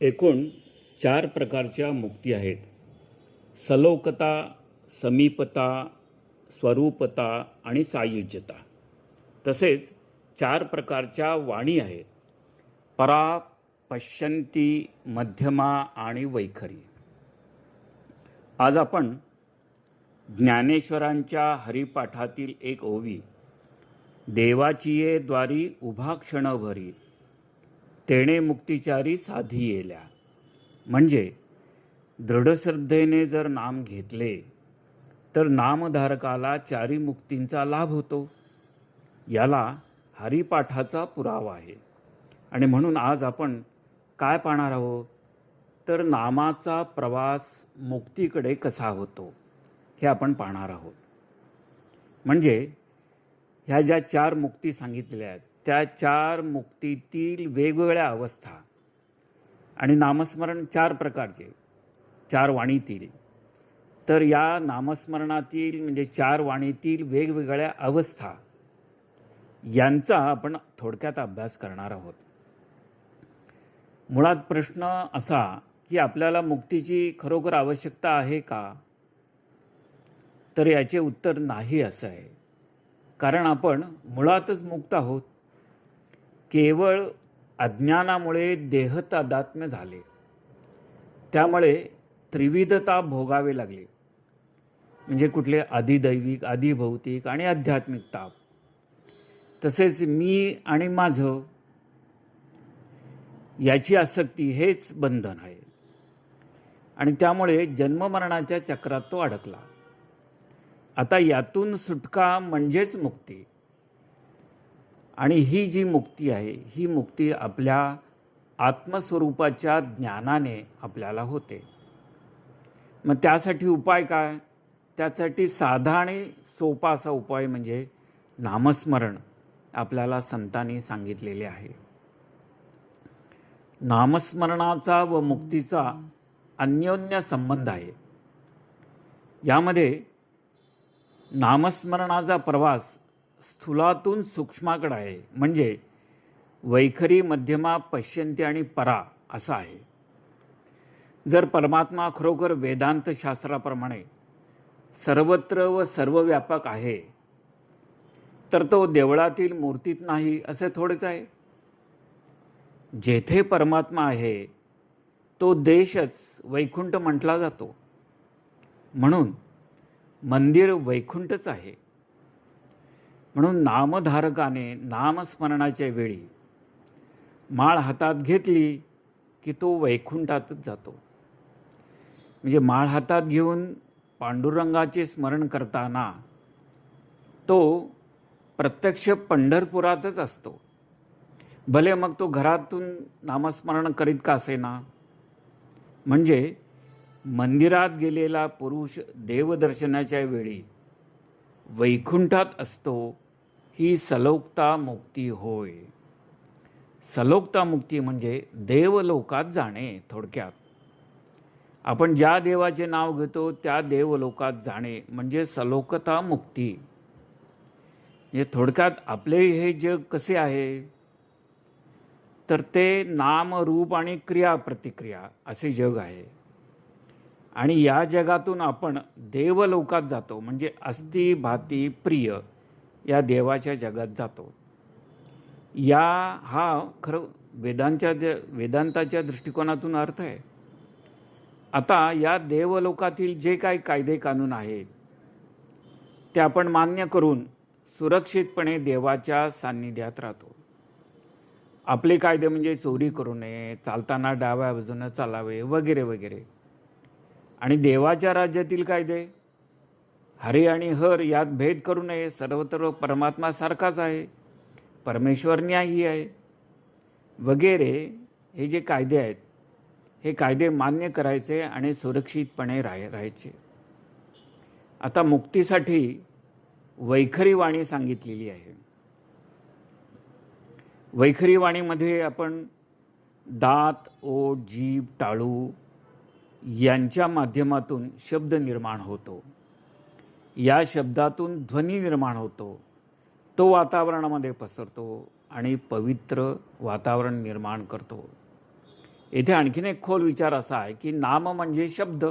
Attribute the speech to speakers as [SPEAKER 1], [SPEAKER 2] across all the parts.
[SPEAKER 1] एकूण चार प्रकारच्या मुक्ती आहेत. सलोकता समीपता स्वरूपता आणि सायुज्यता. तसेच चार प्रकारच्या वाणी आहेत. परा पश्यंती मध्यमा आणि वैखरी. आज आपण ज्ञानेश्वरांच्या हरिपाठातील एक ओवी देवाचीये द्वारी उभा क्षणभरी तेणे मुक्तिचारी साधी येल्या. म्हणजे दृढश्रद्धेने जर नाम घेतले तर नामधारकाला चारी मुक्तींचा लाभ होतो. याला हरिपाठाचा पुरावा आहे. आणि म्हणून आज आपण काय पाहणार आहोत? तर नामाचा प्रवास मुक्तीकडे कसा होतो हे आपण पाहणार आहोत. म्हणजे ह्या ज्या चार मुक्ती सांगितल्या आहेत त्या चार मुक्तीतील वेगवेगळ्या अवस्था आणि नामस्मरण चार प्रकारचे चार वाणीतील. तर या नामस्मरणातील म्हणजे चार वाणीतील वेगवेगळ्या अवस्था यांचा आपण थोडक्यात अभ्यास करणार आहोत. मुळात प्रश्न असा की आपल्याला मुक्तीची खरोखर आवश्यकता आहे का? तर याचे उत्तर नाही असं आहे. कारण आपण मुळातच मुक्त आहोत. केवळ अज्ञानामुळे देहतादात्म्य झाले. त्यामुळे त्रिविधता भोगावे लागले. म्हणजे कुठले अधिदैविक अधिभौतिक आणि आध्यात्मिक ताप. तसेच मी आणि माझं याची आसक्ती हेच बंधन आहे. आणि त्यामुळे जन्ममरणाच्या चक्रात तो अडकला. आता यातून सुटका म्हणजेच मुक्ती. आणि ही जी मुक्ती आहे ही मुक्ती आपल्या आत्मस्वरूपाच्या ज्ञानाने आपल्याला होते. मग त्यासाठी उपाय काय? त्यासाठी साधा आणि सोपा असा उपाय म्हणजे नामस्मरण आपल्याला संतांनी सांगितलेले आहे. नामस्मरणाचा व मुक्तीचा अन्योन्य संबंध आहे. यामध्ये नामस्मरणाचा प्रवास स्थूलातून सूक्ष्माकडं आहे. म्हणजे वैखरी मध्यमा पश्यंती आणि परा असा आहे. जर परमात्मा खरोखर वेदांत शास्त्राप्रमाणे सर्वत्र व सर्वव्यापक आहे तर तो देवळातील मूर्तीत नाही असे थोडेच आहे. जेथे परमात्मा आहे तो देशच वैकुंठ म्हटला जातो. म्हणून मंदिर वैकुंठच आहे. म्हणून नामधारकाने नामस्मरणाच्या वेळी माळ हातात घेतली की तो वैकुंठातच जातो. म्हणजे माळ हातात घेऊन पांडुरंगाचे स्मरण करताना तो प्रत्यक्ष पंढरपुरातच असतो. भले मग तो घरातून नामस्मरण करीत का असेना? म्हणजे मंदिरात गेलेला पुरुष देवदर्शनाच्या वेळी वैकुंठात असतो ही सलोकता मुक्ती होय. सलोकता मुक्ती म्हणजे देवलोकात जाणे थोडक्यात. आपण ज्या देवाचे नाव घेतो त्या देवलोकात जाणे म्हणजे सलोकता मुक्ती. म्हणजे थोडक्यात आपले हे जग कसे आहे? तर ते नाम रूप आणि क्रिया प्रतिक्रिया असे जग आहे. आणि या जगातून आपण देवलोकात जातो म्हणजे अस्ति भाती प्रिय या देवाच्या जगात जातो. या हा खरं वेदांच्या वेदांताच्या दृष्टिकोनातून अर्थ आहे. आता या देवलोकातील जे काही कायदे कानून आहेत ते आपण मान्य करून सुरक्षितपणे देवाच्या सान्निध्यात राहतो. आपले कायदे म्हणजे चोरी करू नये चालताना डाव्या बाजूनं चालावे वगैरे वगैरे. आणि देवाच्या राज्यातील कायदे? हरी आणि हर यात भेद करू नये सर्वत्र परमात्मा सारखाच आहे परमेश्वर न्यायी आहे. वगैरे हे जे कायदे आहेत हे कायदे मान्य करायचे आणि सुरक्षितपणे राह राहायचे. आता मुक्तीसाठी वैखरी वाणी सांगितलेली आहे. वैखरी वाणीमध्ये आपण दात ओठ जीभ टाळू यांच्या माध्यमातून शब्द निर्माण होतो. या शब्दातून ध्वनी निर्माण होतो. तो वातावरणामध्ये पसरतो आणि पवित्र वातावरण निर्माण करतो. येथे आणखीन एक खोल विचार असा आहे की नाम म्हणजे शब्द.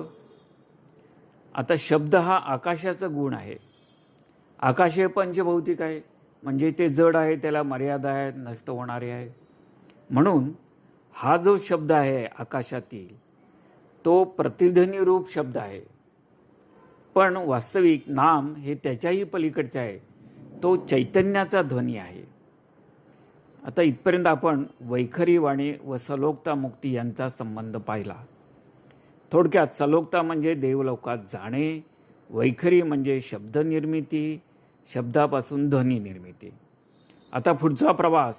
[SPEAKER 1] आता शब्द हा आकाशाचा गुण आहे. आकाश हे पंचभौतिक आहे. म्हणजे ते जड आहे त्याला मर्यादा आहे नष्ट होणारे आहे. म्हणून हा जो शब्द आहे आकाशातील तो प्रतिध्वनी रूप शब्द आहे. पण वास्तविक नाम हे त्याच्याही पलीकडचे आहे. तो चैतन्याचा ध्वनी आहे. आता इथपर्यंत आपण वैखरी वाणी व सलोकता मुक्ती यांचा संबंध पाहिला. थोडक्यात सलोकता म्हणजे देवलोकात जाणे वैखरी म्हणजे शब्द निर्मिती शब्दापासून ध्वनी निर्मिती. आता पुढचा प्रवास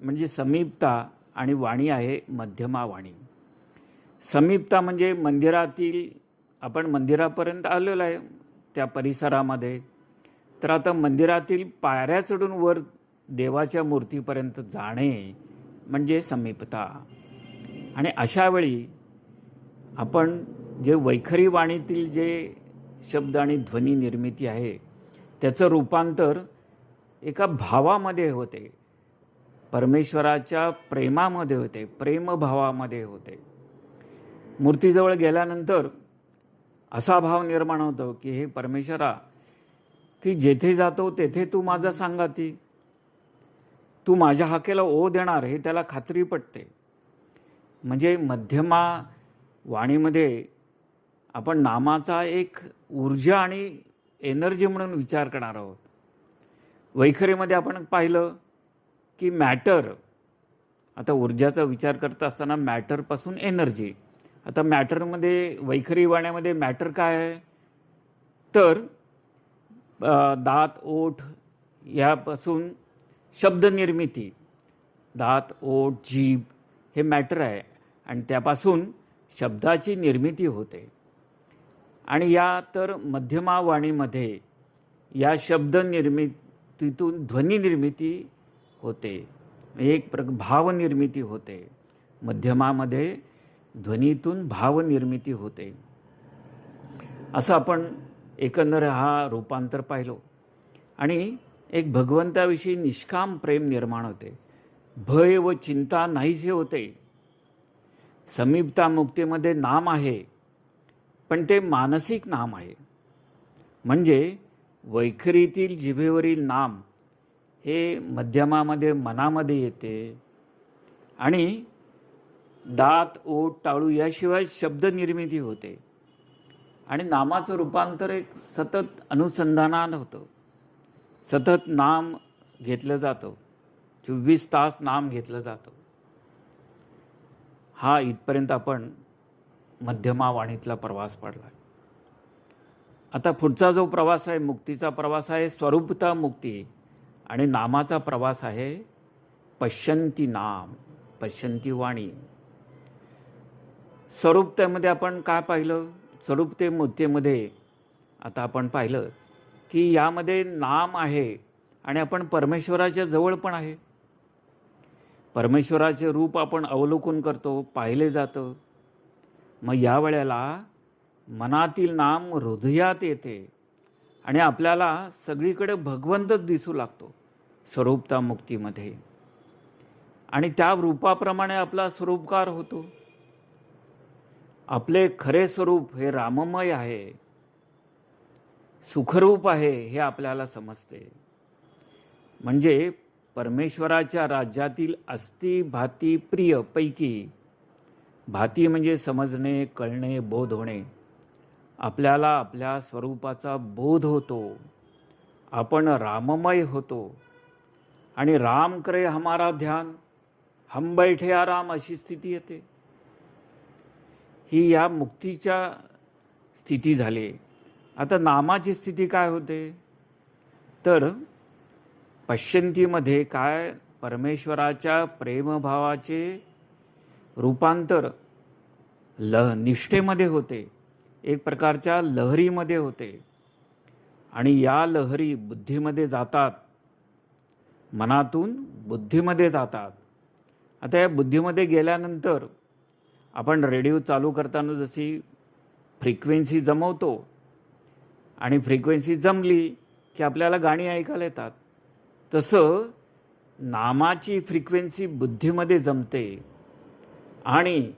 [SPEAKER 1] म्हणजे समीपता आणि वाणी आहे मध्यमा वाणी. समीपता म्हणजे मंदिरातील आपण मंदिरापर्यंत आलेलो आहे त्या परिसरामध्ये. तर आता मंदिरातील पायऱ्या चढून वर देवाच्या मूर्तीपर्यंत जाणे म्हणजे समीपता. आणि अशा वेळी आपण जे वैखरी वाणीतील जे शब्द आणि ध्वनी निर्मिती आहे त्याचं रूपांतर एका भावामध्ये होते. परमेश्वराच्या प्रेमामध्ये होते प्रेमभावामध्ये होते. मूर्तीजवळ गेल्यानंतर असा भाव निर्माण होतो की हे परमेश्वरा की जेथे जातो तेथे तू माझा सांगाती तू माझ्या हाकेला ओ देणार हे त्याला खात्री पटते. म्हणजे मध्यमा वाणीमध्ये आपण नामाचा एक ऊर्जा आणि एनर्जी म्हणून विचार करणार आहोत. वैखरीमध्ये आपण पाहिलं की मॅटर आता ऊर्जाचा विचार करत असताना मॅटरपासून एनर्जी. आता मॅटरमध्ये वैखरी वाण्यामध्ये मॅटर काय आहे? तर दात ओठ यापासून शब्दनिर्मिती दात ओठ जीभ हे मॅटर आहे आणि त्यापासून शब्दाची निर्मिती होते. आणि या तर मध्यमावाणीमध्ये या शब्द निर्मितीतून निर्मिती होते. एक प्र भावनिर्मिती होते. मध्यमामध्ये ध्वनीतून भावनिर्मिती होते. असं आपण एकंदर हा रूपांतर पाहिलो. आणि एक भगवंताविषयी निष्काम प्रेम निर्माण होते. भय व चिंता नाहीसे होते. समीपता मुक्तीमध्ये नाम आहे पण ते मानसिक नाम आहे. म्हणजे वैखरीतील जिभेवरील नाम हे मध्यमामध्ये मनामध्ये येते. आणि दात ओठ टाळू याशिवाय शब्द निर्मिती होते. आणि नामाचं रूपांतर एक सतत अनुसंधानात होतं. सतत नाम घेतलं जातं. चोवीस तास नाम घेतलं जातं. हा इथपर्यंत आपण मध्यमा वाणीतला प्रवास पडला आता पुढचा जो प्रवास आहे मुक्तीचा प्रवास आहे स्वरूपता मुक्ती आणि नामाचा प्रवास आहे पश्यंती नाम पश्यंती वाणी. स्वरूपतेमध्ये आपण काय पाहिलं? स्वरूपते मुद्देमध्ये आता आपण पाहिलं की यामध्ये नाम आहे आणि आपण परमेश्वराच्या जवळ पण आहे. परमेश्वराचे रूप आपण अवलोकन करतो पाहिले जातं. मग या वेळेला मनातील नाम हृदयात येते आणि आपल्याला सगळीकडे भगवंतच दिसू लागतो स्वरूपता मुक्तीमध्ये. आणि त्या रूपाप्रमाणे आपला स्वरूपकार होतो. आपले खरे स्वरूप हे राममय आहे. सुखरूप आहे हे आपल्याला समजते. म्हणजे परमेश्वराच्या राज्यातील अस्थि भाती प्रिय पैकी भाती म्हणजे समजणे कळणे बोध होणे. आपल्याला आपल्या स्वरूपाचा बोध होतो. आपण राममय होतो. आणि राम करे हमारा ध्यान हम बैठे आराम अशी स्थिती येते. ही या मुक्तीच्या स्थिती झाली. आता नामाची स्थिती काय होते? तर पश्यंतीमध्ये काय परमेश्वराच्या प्रेमभावाचे रूपांतर ल निष्ठेमध्ये होते. एक प्रकारच्या लहरीमध्ये होते. आणि या लहरी बुद्धीमध्ये जातात. मनातून बुद्धीमध्ये जातात. आता या बुद्धीमध्ये गेल्यानंतर आपण रेडिओ चालू करताना जशी फ्रिक्वेन्सी जमवतो आणि फ्रिक्वेन्सी जमली की आपल्याला गाणी ऐकायला येतात तसं नामाची फ्रिक्वेन्सी बुद्धीमध्ये जमते आणि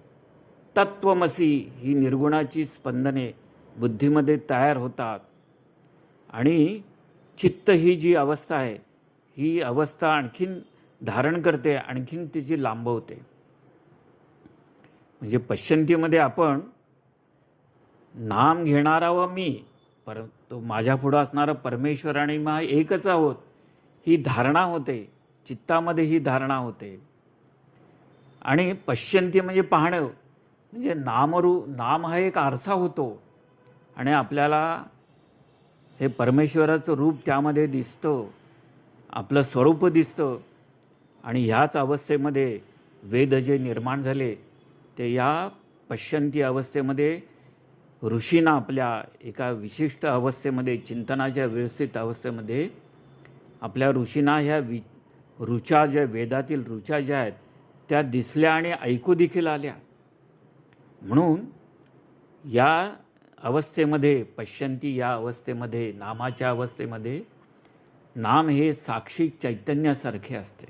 [SPEAKER 1] तत्वमसी ही निर्गुणाची स्पंदने बुद्धीमध्ये तयार होतात. आणि चित्त ही जी अवस्था आहे ही अवस्था आणखीन धारण करते आणखीन तिची लांबवते म्हणजे पश्चंतीमध्ये आपण नाम घेणारा व मी पर तो माझ्या पुढं असणारा परमेश्वर आणि मग एकच आहोत ही धारणा होते चित्तामध्ये ही धारणा होते. आणि पश्चंती म्हणजे पाहणं म्हणजे नामरू नाम हा एक आरसा होतो. आणि आपल्याला हे परमेश्वराचं रूप त्यामध्ये दिसतं आपलं स्वरूप दिसतं. आणि ह्याच अवस्थेमध्ये वेद जे निर्माण झाले ते या पश्चंती अवस्थेमध्ये ऋषींना आपल्या एका विशिष्ट अवस्थेमध्ये चिंतनाच्या व्यवस्थित अवस्थेमध्ये आपल्या ऋषींना ह्या वि ऋचा ज्या वेदातील ऋचा ज्या आहेत त्या दिसल्या आणि ऐकू देखील आल्या. म्हणून या अवस्थेमध्ये पश्चंती या अवस्थेमध्ये नामाच्या अवस्थेमध्ये नाम हे साक्षी चैतन्यासारखे असते.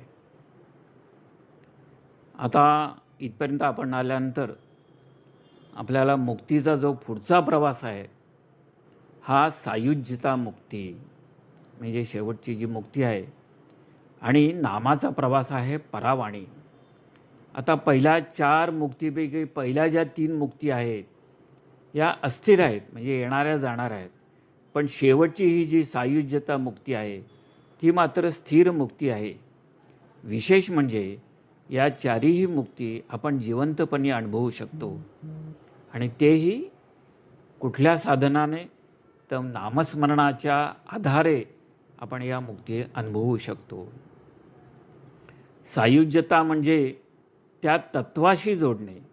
[SPEAKER 1] आता इथपर्यंत आपण आल्यानंतर आपल्याला मुक्तीचा जो पुढचा प्रवास आहे हा सायुज्यता मुक्ती म्हणजे शेवटची जी मुक्ती आहे आणि नामाचा प्रवास आहे परावाणी. आता पहिल्या चार मुक्तीपैकी पहिल्या ज्या तीन मुक्ती आहेत या अस्थिर आहेत म्हणजे येणाऱ्या जाणार आहेत. पण शेवटची ही जी सायुज्यता मुक्ती आहे ती मात्र स्थिर मुक्ती आहे. विशेष म्हणजे या चारीही मुक्ती आपण जिवंतपणे अनुभवू शकतो. आणि तेही कुठल्या साधनाने तर नामस्मरणाच्या आधारे आपण या मुक्ती अनुभवू शकतो. सायुज्यता म्हणजे त्या तत्वाशी जोडणे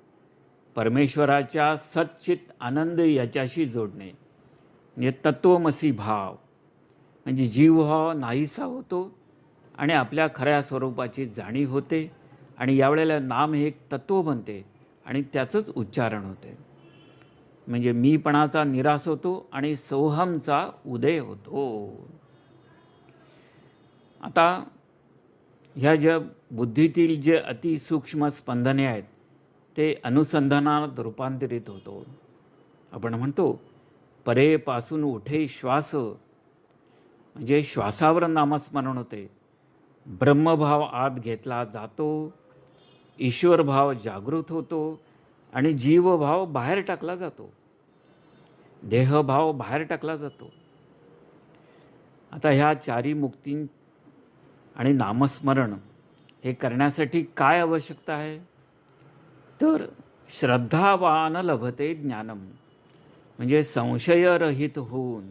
[SPEAKER 1] परमेश्वराच्या सच्चित आनंद याच्याशी जोडणे. म्हणजे तत्वमसी भाव. म्हणजे जीवभाव नाहीसा होतो आणि आपल्या खऱ्या स्वरूपाची जाणीव होते. आणि यावेळेला नाम हे एक तत्व बनते आणि त्याचंच उच्चारण होते. म्हणजे मीपणाचा निराश होतो आणि सोहमचा उदय होतो. आता ह्या ज्या बुद्धीतील जे अतिसूक्ष्म स्पंदने आहेत ते अनुसंधानात रूपांतरित होतो. आपण म्हणतो परेपासून उठे श्वास. म्हणजे श्वासावर नामस्मरण होते. ब्रह्मभाव आत घेतला जातो. ईश्वरभाव जागृत होतो आणि जीवभाव बाहेर टाकला जातो. देहभाव बाहेर टाकला जातो. आता ह्या चारी मुक्ती आणि नामस्मरण हे करण्यासाठी काय आवश्यकता आहे? तर श्रद्धावान लभते ज्ञानम. म्हणजे संशयरहित होऊन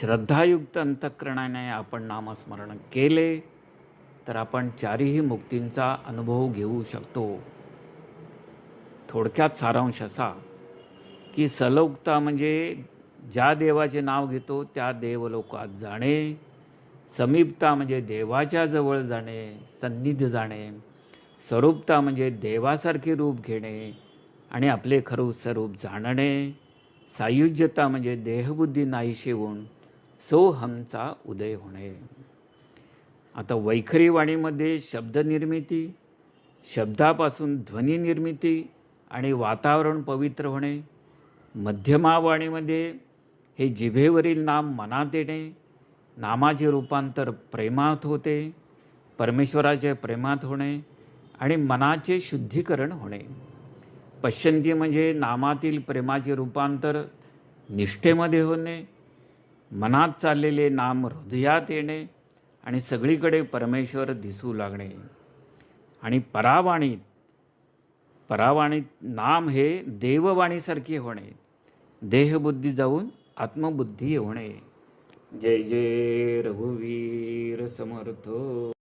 [SPEAKER 1] श्रद्धायुक्त अंतःकरणाने आपण नामस्मरण केले. तर आपण चारही मुक्तींचा अनुभव घेऊ शकतो. थोडक्यात सारांश असा की सलोकता म्हणजे ज्या देवाचे नाव घेतो त्या देवलोकात जाणे. समीपता म्हणजे देवाच्या जवळ जाणे सन्निध जाणे. स्वरूपता म्हणजे देवासारखे रूप घेणे आणि आपले खरं स्वरूप जाणणे. सायुज्यता म्हणजे देहबुद्धी नाहीशी होऊन सोहमचा उदय होणे. आता वैखरी वाणीमध्ये शब्दनिर्मिती शब्दापासून ध्वनिनिर्मिती आणि वातावरण पवित्र होणे मध्यमावाणीमध्ये हे जिभेवरील नाम मनात येणे नामाचे रूपांतर प्रेमात होते परमेश्वराचे प्रेमात होणे आणि मनाचे शुद्धीकरण होणे. पश्चंती म्हणजे नामातील प्रेमाचे रूपांतर निष्ठेमध्ये होणे मनात चाललेले नाम हृदयात येणे आणि सगळीकडे परमेश्वर दिसू लागणे. आणि परावाणीत परावाणीत नाम हे देववाणीसारखे होणे. देहबुद्धी जाऊन आत्मबुद्धी होणे. जय जय रघुवीर समर्थ.